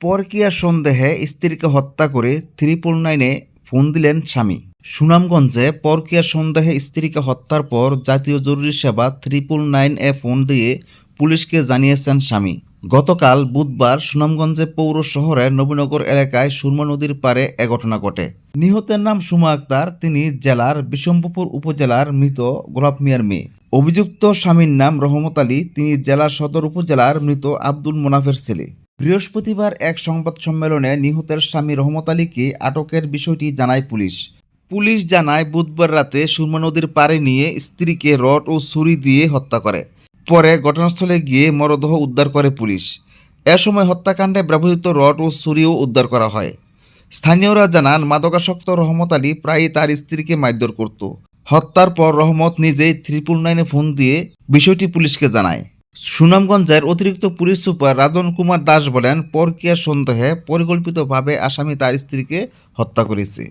পরকীয়া সন্দেহে স্ত্রীকে হত্যা করে ত্রিপল নাইনে ফোন দিলেন স্বামী। সুনামগঞ্জে পরকীয়া সন্দেহে স্ত্রীকে হত্যার পর জাতীয় জরুরি সেবা ত্রিপল নাইন এ ফোন দিয়ে পুলিশকে জানিয়েছেন স্বামী। গতকাল বুধবার সুনামগঞ্জে পৌর শহরের নবীনগর এলাকায় সুরমা নদীর পারে এ ঘটনা ঘটে। নিহতের নাম সুমা আক্তার, তিনি জেলার বিশম্ভপুর উপজেলার মৃত গোলাপ মিয়ার মেয়ে। অভিযুক্ত স্বামীর নাম রহমত আলী, তিনি জেলা সদর উপজেলার মৃত আব্দুল মোনাফের ছেলে। বৃহস্পতিবার এক সংবাদ সম্মেলনে নিহতের স্বামী রহমত আলীকে আটকের বিষয়টি জানায় পুলিশ। পুলিশ জানায়, বুধবার রাতে সুরমা নদীর পাড়ে নিয়ে স্ত্রীকে রড ও ছুরি দিয়ে হত্যা করে। পরে ঘটনাস্থলে গিয়ে মরদেহ উদ্ধার করে পুলিশ। এ সময় হত্যাকাণ্ডে ব্যবহৃত রড ও ছুরিও উদ্ধার করা হয়। স্থানীয়রা জানান, মাদকাসক্ত রহমত আলী প্রায়ই তার স্ত্রীকে মারধর করত। হত্যার পর রহমত নিজেই ত্রিপুল নাইনে ফোন দিয়ে বিষয়টি পুলিশকে জানায়। সুনামগঞ্জের অতিরিক্ত পুলিশ সুপার রাজন কুমার দাস বলেন পরকীয়া সন্দেহে পরিকল্পিতভাবে আসামি তার স্ত্রীকে হত্যা করেছে।